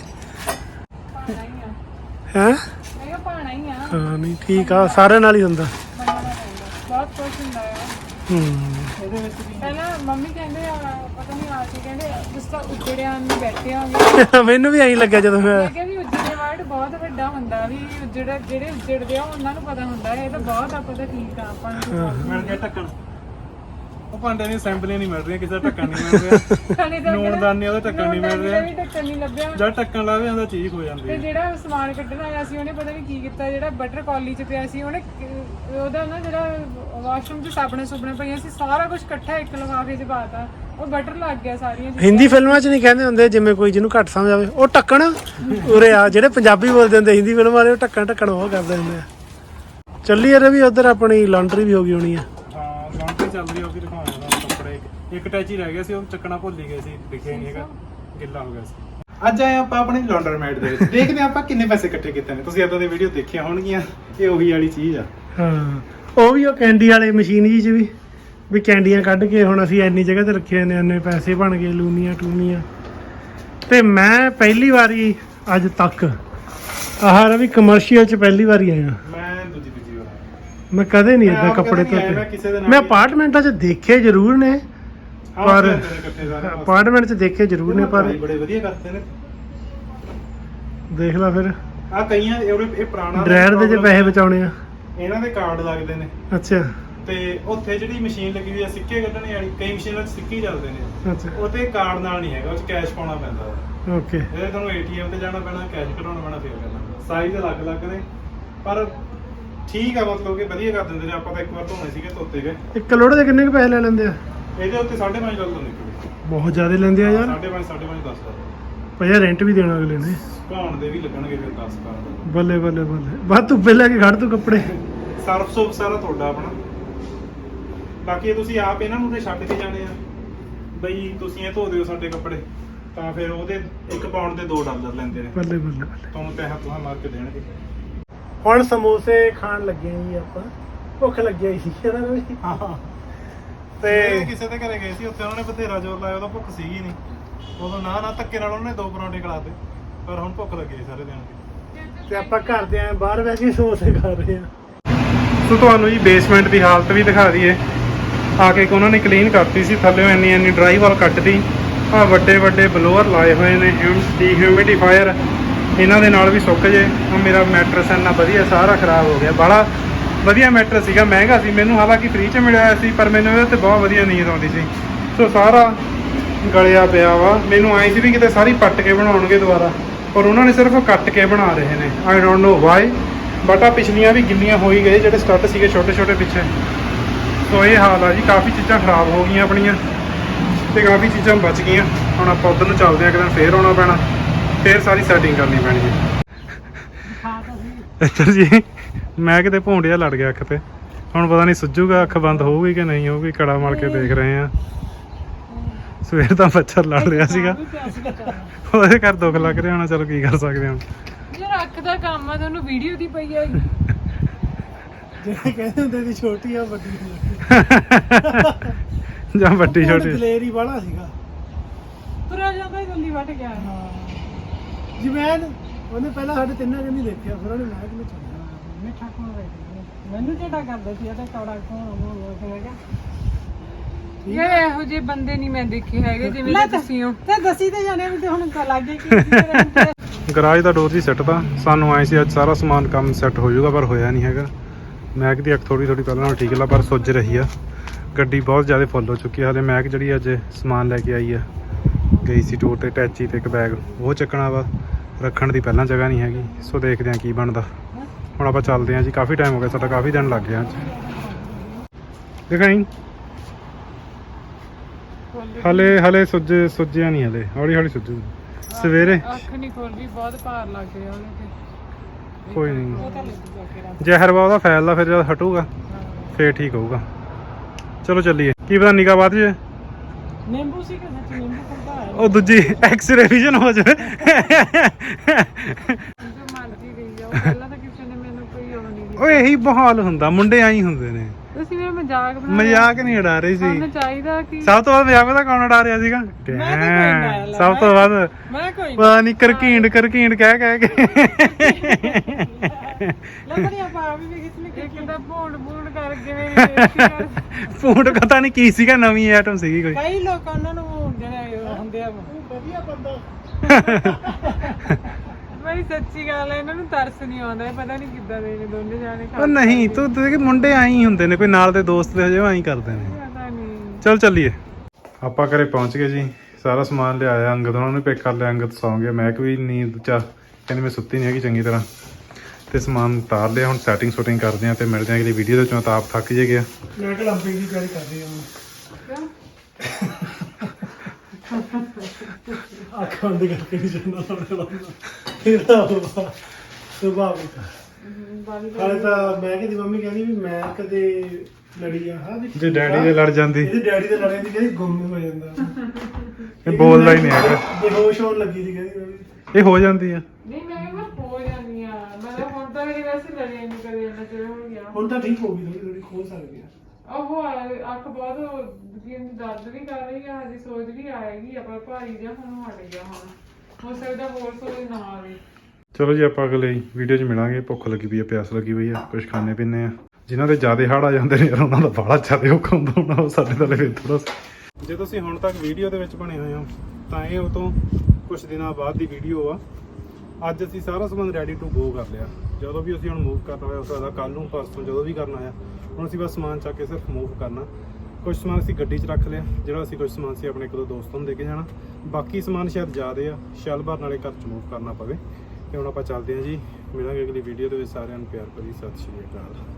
ਹੈ? ਮੈਂ ਕਿਹਾ ਪਾਣਾ ਹੀ ਆ। ਹਾਂ ਨਹੀਂ ਠੀਕ ਆ ਸਾਰਿਆਂ ਨਾਲ ਹੀ ਹੁੰਦਾ ਮੰਨਣਾ ਪੈਂਦਾ ਬਹੁਤ ਕੁਝ ਹੁੰਦਾ ਆ ਹੂੰ ਇਹਦੇ ਵਿੱਚ ਵੀ ਪਹਿਲਾਂ ਮੰਮੀ ਕਹਿੰਦੇ ਆ ਪਤਾ ਨਹੀਂ ਆ ਕੇ ਕਹਿੰਦੇ ਜਿਸ ਤਾਂ ਉੱਜੜਿਆਂ ਨੂੰ ਬੈਠੇ ਹੋਗੇ ਮੈਨੂੰ ਵੀ ਐਂ ਲੱਗਿਆ ਜਦੋਂ ਮੈਂ ਮੈਂ ਕਿਹਾ ਵੀ ਉੱਜੜੇ ਵਰਡ ਬਹੁਤ ਵੱਡਾ ਹੁੰਦਾ ਵੀ ਉੱਜੜ ਜਿਹੜੇ ਉੱਜੜਦੇ ਆ ਉਹਨਾਂ ਨੂੰ ਪਤਾ ਹੁੰਦਾ ਇਹ ਤਾਂ ਬਹੁਤ ਆਪਾਂ ਤਾਂ ਠੀਕ ਆ ਆਪਾਂ ਨੂੰ ਮਿਲ ਗਿਆ ਢੱਕਣ। ਉਹ ਭਾਂਡੇ ਦੀ ਅਸੈਂਬਲੀ ਨਹੀਂ ਮਿਲ ਰਹੀ ਕਿਸੇ ਦਾ ਢੱਕਣ ਨਹੀਂ ਮਿਲ ਰਿਹਾ। ਖਾਣੇ ਦਾ ਨੂਣਦਾਨੀ ਉਹਦਾ ਢੱਕਣ ਨਹੀਂ ਮਿਲ ਰਿਹਾ। ਵੀ ਢੱਕਣ ਨਹੀਂ ਲੱਭਿਆ। ਜਦ ਢੱਕਣ ਲਾਵੇ ਉਹਦਾ ਚੀਜ਼ ਹੋ ਜਾਂਦੀ ਤੇ ਹੈ। ਜਿਹੜਾ ਸਮਾਨ ਕੱਢਣ ਆਇਆ ਸੀ ਉਹਨੇ ਪਤਾ ਨਹੀਂ ਕੀ ਕੀਤਾ ਜਿਹੜਾ ਬਟਰ ਕੌਲੀ ਚ ਪਿਆ ਸੀ ਉਹਨੇ ਕ- ਉਹਦਾ ਨਾ ਜਿਹੜਾ ਵਾਸ਼ਰੂਮ ਚ ਸਾਬਣੇ ਸੁਬਣੇ ਪਈਆਂ ਸੀ ਸਾਰਾ ਕੁਝ ਇਕੱਠਾ ਇੱਕ ਲਿਫਾਫੇ ਚ ਪਾਤਾ ਉਹ ਬਟਰ ਲੱਗ ਗਿਆ ਸਾਰੀਆਂ ਚੀਜ਼ਾਂ। ਹਿੰਦੀ ਫਿਲਮਾਂ 'ਚ ਨਹੀਂ ਕਹਿੰਦੇ ਹੁੰਦੇ ਜਿਵੇਂ ਕੋਈ ਜਿਹਨੂੰ ਘੱਟ ਸਮਝ ਆਵੇ ਉਹ ਟੱਕਣ ਉਰੇ ਆ ਜਿਹੜੇ ਪੰਜਾਬੀ ਬੋਲਦੇ ਹੁੰਦੇ ਹਿੰਦੀ ਫਿਲਮ ਵਾਲੇ ਉਹ ਟੱਕਣ ਟੱਕਣ ਉਹ ਕਰਦੇ ਹੁੰਦੇ ਆ। ਚੱਲੀਏ ਰਵੀ ਉਧਰ ਆਪਣੀ ਲਾਂਡਰੀ ਵੀ ਹੋ ਗਈ ਹੋਣੀ ਆ। ਹਾਂ ਲਾਂਡਰੀ ਚੱਲ ਰਹੀ ਉਹ ਵੀ ਦਿਖਾਉਣਾ ਕੱਪੜੇ। ਇੱਕ ਟੈਚੀ ਰਹਿ ਗਿਆ ਸੀ ਉਹ ਚੱਕਣਾ ਭੁੱਲ ਹੀ ਗਏ ਸੀ ਦਿਖਿਆ ਹੀ ਨਹੀਂ ਹੈਗਾ ਗਿੱਲਾ ਹੋ ਗਿਆ ਸੀ। ਅੱਜ ਆਏ ਆਪਾਂ ਆਪਣੀ ਲਾਂਡਰ ਮੈਟ ਦੇ ਵਿੱਚ। ਦੇਖਦੇ ਹਾਂ ਆਪਾਂ ਕਿੰਨੇ ਪੈਸੇ ਇਕੱਠੇ ਕੀਤੇ ਨੇ। ਤੁਸੀਂ ਇਦਾਂ ਦੇ ਵੀਡੀਓ ਦੇਖੀਆਂ ਹੋਣਗੀਆਂ ਇਹ ਉਹੀ ਵਾਲੀ ਚੀਜ਼ ਆ। ਹਾਂ। ਉਹ ਵੀ ਉਹ ਕੈਂਡੀ ਵਾਲੇ ਮਸ਼ੀਨ ਜੀ 'ਚ ਵੀ ਵੀ ਕੈਂਡੀਆਂ ਕੱਢ ਕੇ ਹੁਣ ਅਸੀਂ ਇੰਨੀ ਜਗ੍ਹਾ ਤੇ ਰੱਖੇ ਨੇ ਇੰਨੇ ਪੈਸੇ ਬਣ ਗਏ ਲੂਨੀਆਂ ਟੂਨੀਆਂ ਤੇ ਮੈਂ ਪਹਿਲੀ ਵਾਰੀ ਅੱਜ ਤੱਕ ਆਹ ਰਵੀ ਕਮਰਸ਼ੀਅਲ 'ਚ ਪਹਿਲੀ ਵਾਰੀ ਆਇਆ। ਮੈਂ ਦੂਜੀ ਦੂਜੀ ਵਾਰ ਮੈਂ ਕਦੇ ਨਹੀਂ ਮੈਂ ਇਦਾਂ ਆਪ ਕੱਪੜੇ ਕਦੇ ਨਹੀਂ ਆਇਆ, ਮੈਂ ਧੋਤੇ ਕਿਸੇ ਦੇ ਨਾਲ ਮੈਂ ਵੀ- ਅਪਾਰਟਮੈਂਟਾਂ 'ਚ ਦੇਖੇ ਜ਼ਰੂਰ ਨੇ ਪਰ ਪਰ ਅਪਾਰਟਮੈਂਟ 'ਚ ਦੇਖੇ ਜ਼ਰੂਰ ਨੇ ਪਰ ਬੜੇ ਵਧੀਆ ਕਰਦੇ ਨੇ। ਦੇਖ ਲੈ ਫਿਰ। ਆ ਕਈਆਂ ਇਹ ਇਹ ਪੁਰਾਣਾ ਡਰਾਇਰ ਦੇ 'ਚ ਪੈਸੇ ਬਚਾਉਣੇ ਆ। ਇਹਨਾਂ ਦੇ ਕਾਰਡ ਲੱਗਦੇ ਨੇ। ਅੱਛਾ। ਤੇ ਉੱਥੇ ਜਿਹੜੀ ਮਸ਼ੀਨ ਲੱਗੀ ਹੋਈ ਆ ਸਿੱਕੇ ਕੱਢਣੇ ਵਾਲੀ ਕਈ ਮਸ਼ੀਨਾਂ 'ਚ ਸਿੱਕੇ ਹੀ ਚੱਲਦੇ ਨੇ। ਅੱਛਾ। ਉਹ ਤੇ ਕਾਰਡ ਨਾਲ ਨਹੀਂ ਹੈਗਾ ਉਹ 'ਚ ਕੈਸ਼ ਪਾਉਣਾ ਪੈਂਦਾ। ਓਕੇ। ਇਹਦੇ ਤੁਹਾਨੂੰ ਏਟੀਐਮ ਤੇ ਜਾਣਾ ਪੈਣਾ ਕੈਸ਼ ਕਢਾਉਣਾ ਪੈਣਾ ਫਿਰ ਕਰਨਾ ਸਾਈਜ਼ ਅਲੱਗ-ਅਲੱਗ ਨੇ ਪਰ ਠੀਕ ਆ ਮਤਲਬ ਕਿ ਵਧੀਆ ਕਰ ਦਿੰਦੇ ਨੇ ਆਪਾਂ ਤਾਂ ਇੱਕ ਵਾਰ ਧੋਣੇ ਸੀਗੇ ਧੋਤੇ ਗਏ। ਇੱਕ ਲੋੜ ਦੇ ਕਿੰਨੇ ਕੁ ਪੈਸੇ ਲੈ ਲੈਂਦੇ ਆ? ਇਹਦੇ ਉੱਤੇ 5.5 ਡਾਲਰ ਨਿਕਲੇ। ਬਹੁਤ ਜ਼ਿਆਦਾ ਲੈਂਦੇ ਆ ਯਾਰ। 5.5 5.5 10 ਡਾਲਰ ਭਾਈ ਰੈਂਟ ਵੀ ਦੇਣਾ ਅਗਲੇ ਨੇ। ਘਾਉਣ ਦੇ ਵੀ ਲੱਗਣਗੇ ਫਿਰ 10 ਡਾਲਰ ਬੱਲੇ ਬੱਲੇ ਬੱਲੇ। ਬਾਅਦ ਧੁੱਪੇ ਲੈ ਕੇ ਖੜ ਤੂੰ ਕੱਪੜੇ। ਸਰਫ ਸੁਫ ਸਾਰਾ ਤੁਹਾਡਾ ਆਪਣਾ। ਬਾਕੀ ਇਹ ਤੁਸੀਂ ਆਪ ਇਹਨਾਂ ਨੂੰ ਤੇ ਛੱਡ ਕੇ ਜਾਣੇ ਆ। ਬਈ ਤੁਸੀਂ ਇਹ ਧੋ ਦਿਓ ਸਾਡੇ ਕੱਪੜੇ ਤਾਂ ਫਿਰ ਉਹਦੇ 1 ਪਾਉਂਡ ਦੇ 2 ਡਾਲਰ ਲੈਂਦੇ ਨੇ। ਬੱਲੇ ਬੱਲੇ ਬੱਲੇ। ਤੁਹਾਨੂੰ ਪੈਸਾ ਤੁਹਾਂ ਮਾਰ ਕੇ ਦੇਣਗੇ। ਹੁਣ ਸਮੋਸੇ ਖਾਣ ਲੱਗੇ ਆਂ ਜੀ ਆਪਾਂ। ਭੁੱਖ ਲੱਗੀ ਹੋਈ ਸੀ ਇਹਨਾਂ ਨੂੰ ਵੀ। ਹਾਂ ਤੇ ਤੇ ਕਿਸੇ ਦੇ ਘਰੇ ਗਏ ਸੀ ਉੱਥੇ ਉਹਨਾਂ ਨੇ ਬਥੇਰਾ ਜ਼ੋਰ ਲਾਇਆ ਉਹਦਾ ਭੁੱਖ ਸੀਗੀ ਨਹੀਂ। ਉਦੋਂ ਨਾ ਨਾ ਧੱਕੇ ਨਾਲ ਉਹਨੇ ਦੋ ਪਰੌਂਠੇ ਖਿਲਾਤੇ ਪਰ ਹੁਣ ਭੁੱਖ ਲੱਗੀ ਸਾਰੇ ਦਿਨ ਦੀ। ਤੇ ਆਪਾਂ ਘਰ ਦੇ ਆਂ ਬਾਹਰ ਬਹਿ ਕੇ ਸਮੋਸੇ ਖਾ ਰਹੇ ਆ। ਸੋ ਤੁਹਾਨੂੰ ਜੀ ਬੇਸਮੈਂਟ ਦੀ ਹਾਲਤ ਵੀ ਦਿਖਾ ਦਈਏ। ਆ ਕੇ ਉਹਨਾਂ ਨੇ ਕਲੀਨ ਕਰਤੀ ਸੀ, ਥੱਲੇ ਇੰਨੀ ਇੰਨੀ ਡਰਾਈ ਵਾਲ ਕੱਟਦੀ ਆ ਵੱਡੇ ਵੱਡੇ ਬਲੋਅਰ ਲਾਏ ਹੋਏ ਨੇ ਹਿਊਮਿਡੀ ਹਿਊਮਿਡੀਫਾਇਰ ਇਹਨਾਂ ਦੇ ਨਾਲ ਵੀ ਸੁੱਕ ਜੇ। ਆ ਮੇਰਾ ਮੈਟਰਸ ਇੰਨਾ ਵਧੀਆ, ਸਾਰਾ ਖਰਾਬ ਹੋ ਗਿਆ। ਬੜਾ ਵਧੀਆ ਮੈਟਰਸ ਸੀਗਾ, ਮਹਿੰਗਾ ਸੀ। ਮੈਨੂੰ ਹਾਲਾਂਕਿ ਫ੍ਰੀ ਚ ਮਿਲਿਆ ਹੋਇਆ ਸੀ, ਪਰ ਮੈਨੂੰ ਇਹਦੇ ਤੇ ਬਹੁਤ ਵਧੀਆ ਨੀਂਦ ਆਉਂਦੀ ਸੀ। ਸੋ ਸਾਰਾ ਗਲਿਆ ਪਿਆ ਵਾ। ਮੈਨੂੰ ਆਈ ਸੀ ਵੀ ਕਿਤੇ ਸਾਰੀ ਪੱਟ ਕੇ ਬਣਾਉਣਗੇ ਦੁਬਾਰਾ। ਪਰ ਉਹਨਾਂ ਨੇ ਸਿਰਫ ਕੱਟ ਕੇ ਬਣਾ ਰਹੇ ਨੇ। I don't know why but ਪਿਛਲੀਆਂ ਵੀ ਗਿੱਲੀਆਂ ਹੋਈ ਹੀ ਗਏ, ਜਿਹੜੇ ਸਟੱਡ ਸੀਗੇ ਛੋਟੇ ਛੋਟੇ ਪਿੱਛੇ। ਸੋ ਇਹ ਹਾਲ ਆ ਜੀ, ਕਾਫੀ ਚੀਜ਼ਾਂ ਖਰਾਬ ਹੋ ਗਈਆਂ ਆਪਣੀਆਂ ਤੇ ਕਾਫੀ ਚੀਜ਼ਾਂ ਬਚ ਗਈਆਂ। ਹੁਣ ਆਪਾਂ ਉਧਰ ਨੂੰ ਚੱਲਦੇ ਆ ਕਿਤੇ ਫੇਰ ਆਉਣਾ ਪੈਣਾ। ਫੇਰ ਸਾਰੀ ਸੈਟਿੰਗ ਕਰਨੀ ਪੈਣੀ ਹੈ। ਇੱਧਰ ਜੀ, ਮੈਂ ਕਿਤੇ ਭੌਂਡਿਆ ਲੜ ਗਿਆ ਅੱਖ ਤੇ। ਹੁਣ ਪਤਾ ਨਹੀਂ ਸੁੱਜੂਗਾ ਅੱਖ ਬੰਦ ਹੋਊਗੀ ਕਿ ਨਹੀਂ ਹੋਊਗੀ, ਕੜਾ ਮਾਰ ਕੇ ਦੇਖ ਰਹੇ ਆ ਸਵੇਰ ਦਾ ਮੱਛਰ ਲੜ ਰਿਹਾ ਸੀਗਾ। ਉਹਦੇ ਘਰ ਦੁੱਖ ਲੱਗ ਰਿਹਾ ਹੋਣਾ, ਚਲੋ ਕੀ ਕਰ ਸਕਦੇ ਹਾਂ। ਅੱਖ ਦਾ ਕੰਮ ਆ ਤੁਹਾਨੂੰ ਵੀਡੀਓ ਦੀ ਪਈ ਆ ਜਿਹੜੇ ਕਹਿੰਦੇ ਹੁੰਦੇ ਸੀ ਛੋਟੀ ਆ ਵੱਡੀ ਜਾਂ ਵੱਡੀ ਛੋਟੀ। ਦਲੇਰੀ ਵਾਲਾ ਸੀਗਾ। ਤੁਰਿਆ ਜਾਂਦਾ ਹੀ ਜਲਦੀ ਵੱਟ ਗਿਆ। ਜਿਵੇਂ ਉਹਨੇ ਪਹਿਲਾਂ ਸਾਡੇ ਤਿੰਨਾਂ ਕੰਨੀ ਦੇਖਿਆ ਫਿਰ ਉਹਨੇ ਮੈਂ ਕਿਹਾ ਚੱਲਿਆ ਮਿੱਠਾ ਕੋਣ ਮੈਨੂੰ ਜਿਹੜਾ ਕਰਦਾ ਸੀ ਇਹਦਾ ਕੌੜਾ ਕੋਣ ਹੋ ਗਿਆ ਯਾਰ ਇਹੋ ਜਿਹੇ ਬੰਦੇ ਨਹੀਂ ਮੈਂ ਦੇਖੇ ਹੈਗੇ ਜਿਵੇਂ ਦੇ ਤੁਸੀਂ ਹੋ। ਤੇ ਦਸੀ ਤੇ ਜਾਣੇ ਵੀ ਤੇ ਹੁਣ ਲੱਗੇ ਕੀ ਗਰਾਜ ਦਾ ਡੋਰ ਜੀ ਸੈੱਟ ਤਾਂ ਸਾਨੂੰ ਆਏ ਸੀ ਅੱਜ ਸਾਰਾ ਸਮਾਨ ਕੰਮ ਸੈੱਟ ਹੋ ਜਾਊਗਾ ਪਰ ਹੋਇਆ ਨਹੀਂ ਹੈਗਾ। ਮੈਕ ਦੀ ਅੱਖ ਥੋੜੀ ਥੋੜੀ ਪਹਿਲਾਂ ਨਾਲੋਂ ਠੀਕ ਲਾ ਪਰ ਸੁੱਜ ਰਹੀ ਆ। ਗੱਡੀ ਬਹੁਤ ਜ਼ਿਆਦਾ ਫੁੱਲ ਹੋ ਚੁੱਕੀ ਆ। ਹਲੇ ਮੈਕ ਜਿਹੜੀ ਅੱਜ ਸਮਾਨ ਲੈ ਕੇ ਆਈ ਆ ਗਈ ਸੀ ਟੂਰ ਤੇ ਟੈਚੀ ਤੇ ਇੱਕ ਬੈਗ ਉਹ ਚੱਕਣਾ ਵਾ ਰੱਖਣ ਦੀ ਪਹਿਲਾਂ ਜਗ੍ਹਾ ਨਹੀਂ ਹੈਗੀ। ਸੋ ਦੇਖਦੇ ਆ ਕੀ ਬਣਦਾ। ਹੁਣ ਆਪਾਂ ਚੱਲਦੇ ਆ ਜੀ। ਕਾਫੀ ਟਾਈਮ ਹੋ ਗਿਆ ਸਾਡਾ ਕਾਫੀ ਦਿਨ ਲੱਗ ਗਿਆ ਅੱਜ। ਦਿਖਾਈ। ਹਲੇ ਹਲੇ ਸੁੱਜ ਸੁੱਜਿਆ ਨਹੀਂ ਹਲੇ। ਹੌਲੀ ਹੌਲੀ ਸੁੱਜੂ। ਸਵੇਰੇ? ਅੱਖ ਨਹੀਂ ਖੋਲਦੀ ਬਹੁਤ ਭਾਰ ਲੱਗ ਰਿਹਾ ਉਹਦੇ ਤੇ। ਕੋਈ ਨਹੀਂ। ਉਹ ਤਾਂ ਲੱਗੂਗਾ ਕਿਹੜਾ ਜ਼ਹਿਰ ਵਾ ਉਹਦਾ ਫੈਲਦਾ ਫਿਰ ਜਦ ਹਟੂਗਾ ਫੇਰ ਠੀਕ ਹੋਊਗਾ। ਚਲੋ ਚੱਲੀਏ। ਕੀ ਪਤਾ ਨਿਗਾਹ ਬਾਤ ਜੇ। ਨਿੰਬੂ ਸੀ ਕਿ ਸੱਚ ਨਿੰਬੂ ਖੰਦਾ ਹੈ ਉਹ ਦੂਜੀ ਐਕਸ-ਰੇ ਵਿਜ਼ਨ ਹੋ ਜਾਵੇ। ਜੋ ਮਰਜ਼ੀ ਰਹੀ ਜਾਓ ਪਹਿਲਾਂ ਤਾਂ ਕਿਸੇ ਨੇ ਮੈਨੂੰ ਕੋਈ ਉਹ ਨਹੀਂ ਇਹੀ ਬਹਾਲ ਹੁੰਦਾ ਮੁੰਡੇ ਆਈ ਹੁੰਦੇ ਨੇ। ਤੁਸੀਂ ਮੇਰਾ ਮਜ਼ਾਕ ਬਣਾ ਮਜ਼ਾਕ ਨਹੀਂ ਉਡਾ ਰਹੀ ਸੀ। ਸਾਨੂੰ ਚਾਹੀਦਾ ਕਿ ਸਭ ਤੋਂ ਵੱਧ ਮਜ਼ਾਕ ਪਤਾ ਕੌਣ ਉਡਾ ਰਿਹਾ ਸੀਗਾ? ਤਾਂ ਕੋਈ ਨਾ ਲਾ- ਸਭ ਤੋਂ ਵੱਧ ਮੈਂ ਕੋਈ ਪਤਾ ਨਹੀਂ ਕਰਕੀਂਡ ਕਰਕੀਂਡ ਕਹਿ ਕਹਿ ਕੇ। ਲੱਗਣੀਆਂ ਪਾ ਵੀ ਵੀ ਕਿਸ ਨੇ ਇੱਕ ਤਾਂ ਭੋਣ ਭੂਣ ਬੇਇੱਜ਼ਤੀ ਕਰ ਫੂਡ ਪਤਾ ਨਹੀਂ ਕੀ ਸੀਗਾ ਨਵੀਂ ਆਈਟਮ ਸੀਗੀ ਕੋਈ। ਕਈ ਲੋਕ ਉਹਨਾਂ ਨੂੰ ਜਿਹੜੇ ਉਹ ਹੁੰਦੇ ਆ। ਵਧੀਆ ਬੰਦਾ। ਬਈ ਸੱਚੀ ਗੱਲ ਹੈ ਇਹਨਾਂ ਨੂੰ ਤਰਸ ਨਹੀਂ ਆਉਂਦਾ ਇਹ ਪਤਾ ਨਹੀਂ ਕਿੱਦਾਂ ਦੇ ਨੇ ਦੋਨੇ ਜਾਣੇ ਉਹ ਨਹੀਂ ਤੂੰ ਤੂੰ ਕਿ ਮੁੰਡੇ ਆਈ ਹੁੰਦੇ ਨੇ ਕੋਈ ਨਾਲ ਦੇ ਦੋਸਤ ਦੇ ਹਜੇ ਆਈ ਕਰਦੇ ਨੇ। ਪਤਾ ਨਹੀਂ। ਚਲ ਚੱਲੀਏ। ਆਪਾਂ ਘਰੇ ਪਹੁੰਚ ਗਏ ਜੀ ਸਾਰਾ ਸਮਾਨ ਲਿਆਇਆ ਅੰਗਦ ਉਹਨਾਂ ਨੇ ਪੈਕ ਕਰ ਲਿਆ ਅੰਗਦ ਸੌਂ ਗਿਆ ਮੈਂ ਕਿ ਵੀ ਨੀਂਦ ਚ ਆ। ਕਹਿੰਦੀ ਮੈਂ ਸੁੱਤੀ ਨਹੀਂ ਹੈਗੀ ਚੰਗੀ ਤਰ੍ਹਾਂ। ਤੇ ਸਮਾਨ ਉਤਾਰ ਲਿਆ ਹੁਣ ਸੈਟਿੰਗ ਸ਼ੂਟਿੰਗ ਕਰਦੇ ਆ ਤੇ ਮਿਲਦੇ ਆ ਅਗਲੀ ਵੀਡੀਓ ਦੇ ਵਿੱਚ ਮੈਂ ਤਾਂ ਆਪ ਥੱਕ ਜੇ ਗਿਆ। ਮੈਂ ਕਿ ਲੰਬੀ ਦੀ ਤਿਆਰੀ ਕਰ ਰਹੀ ਹਾਂ। ਅੱਖ ਬੰਦ ਕਰਕੇ ਨਹੀਂ ਜਾਣਾ ਤੁਹਾਡੇ ਇਹਦਾ ਹੋਵਾ ਸੁਭਾਵਿਕ ਆ। ਹਾਲੇ ਤਾਂ ਮੈਂ ਕਿਹਾ ਦੀ ਮੰਮੀ ਕਹਿੰਦੀ ਵੀ ਮੈਂ ਕਦੇ ਲੜੀ ਆ ਹਾਂ ਵੀ ਜੇ ਡੈਡੀ ਦੇ ਲੜ ਜਾਂਦੀ। ਇਹਦੇ ਡੈਡੀ ਦੇ ਲੜਨ ਦੀ ਕਹਿੰਦੀ ਗੁੰਮ ਹੋ ਜਾਂਦਾ। ਇਹ ਬੋਲਦਾ ਹੀ ਨਹੀਂ ਹੈਗਾ। ਬੇਹੋਸ਼ ਹੋਣ ਲੱਗੀ ਸੀ ਕਹਿੰਦੀ ਮੈਂ ਵੀ। ਇਹ ਹੋ ਜਾਂਦੀ ਆ। ਨਹੀਂ ਮੈਂ ਕਿਹਾ ਮੈਂ ਹੋ ਜਾਂਦੀ ਆ। ਮੈਂ ਤਾਂ ਹੁਣ ਤਾਂ ਮੇਰੀ ਵੈਸੇ ਲੜੇ ਨਹੀਂ ਕਦੇ ਇੰਨਾ ਚਿਰ ਹੋ ਗਿਆ। ਹੁਣ ਤਾਂ ਠੀਕ ਹੋ ਗਈ ਥੋੜੀ ਥੋੜੀ ਖੋਲ ਸਕਦੀ ਉਹ ਅੱਖ ਬਹੁਤ ਦਰਦ ਵੀ ਕਰ ਰਹੀ ਆ ਹਜੇ ਸੋਜ ਵੀ ਆਏਗੀ ਆ ਪਰ ਭਾਰੀ ਜਿਹਾ ਹੁਣ ਹਟ ਗਿਆ ਹੁਣ। ਹੋ ਸਕਦਾ ਹੋਰ ਸੋਜ ਨਾ ਆਵੇ। ਚਲੋ ਜੀ ਆਪਾਂ ਅਗਲੇ ਵੀਡੀਓ 'ਚ ਮਿਲਾਂਗੇ। ਭੁੱਖ ਲੱਗੀ ਪਈ ਆ ਪਿਆਸ ਲੱਗੀ ਪਈ ਆ ਕੁਝ ਖਾਣੇ ਪੀਣੇ ਆ। ਜਿਨ੍ਹਾਂ ਦੇ ਜ਼ਿਆਦਾ ਹੜ ਆ ਜਾਂਦੇ ਨੇ ਯਾਰ ਉਹਨਾਂ ਦਾ ਬੜਾ ਜ਼ਿਆਦਾ ਔਖਾ ਹੁੰਦਾ ਉਹਨਾਂ ਉਹ ਸਾਡੇ ਤਾਂ ਫਿਰ ਥੋੜਾ ਜੇ ਤੁਸੀਂ ਹੁਣ ਤੱਕ ਵੀਡੀਓ ਦੇ ਵਿੱਚ ਬਣੇ ਹੋਏ ਹੋ ਤਾਂ ਇਹ ਉਹ ਤੋਂ ਕੁਝ ਦਿਨਾਂ ਬਾਅਦ ਦੀ ਵੀਡੀਓ ਆ। ਅੱਜ ਅਸੀਂ ਸਾਰਾ ਸਮਾਨ ਰੈਡੀ ਟੂ ਗੋ ਕਰ ਲਿਆ। ਜਦੋਂ ਵੀ ਅਸੀਂ ਹੁਣ ਮੂਵ ਕਰਨਾ ਹੋਇਆ ਉਸ ਦਾ ਕੱਲ ਨੂੰ ਪਰਸੋਂ ਜਦੋਂ ਵੀ ਕਰਨਾ ਆ ਹੁਣ ਅਸੀਂ ਬਸ ਸਮਾਨ ਚੱਕ ਕੇ ਸਿਰਫ ਮੂਵ ਕਰਨਾ। ਕੁਝ ਸਮਾਨ ਅਸੀਂ ਗੱਡੀ 'ਚ ਰੱਖ ਲਿਆ, ਜਿਹੜਾ ਅਸੀਂ ਕੁਝ ਸਮਾਨ ਸੀ ਆਪਣੇ ਇੱਕ ਦੋ ਦੋਸਤਾਂ ਨੂੰ ਦੇ ਕੇ ਜਾਣਾ। ਬਾਕੀ ਸਮਾਨ ਸ਼ਾਇਦ ਜ਼ਿਆਦੇ ਆ ਸ਼ੈਲਬਾਰ ਨਾਲੇ ਘਰ 'ਚ ਮੂਵ ਕਰਨਾ ਪਵੇ। ਤੇ ਹੁਣ ਆਪਾਂ ਚੱਲਦੇ ਹਾਂ ਜੀ। ਮਿਲਾਂਗੇ ਅਗਲੀ ਵੀਡੀਓ ਦੇ ਵਿੱਚ ਸਾਰਿਆਂ ਨੂੰ ਪਿਆਰ ਭਰੀ ਸਤਿ ਸ਼੍ਰੀ ਅਕਾਲ।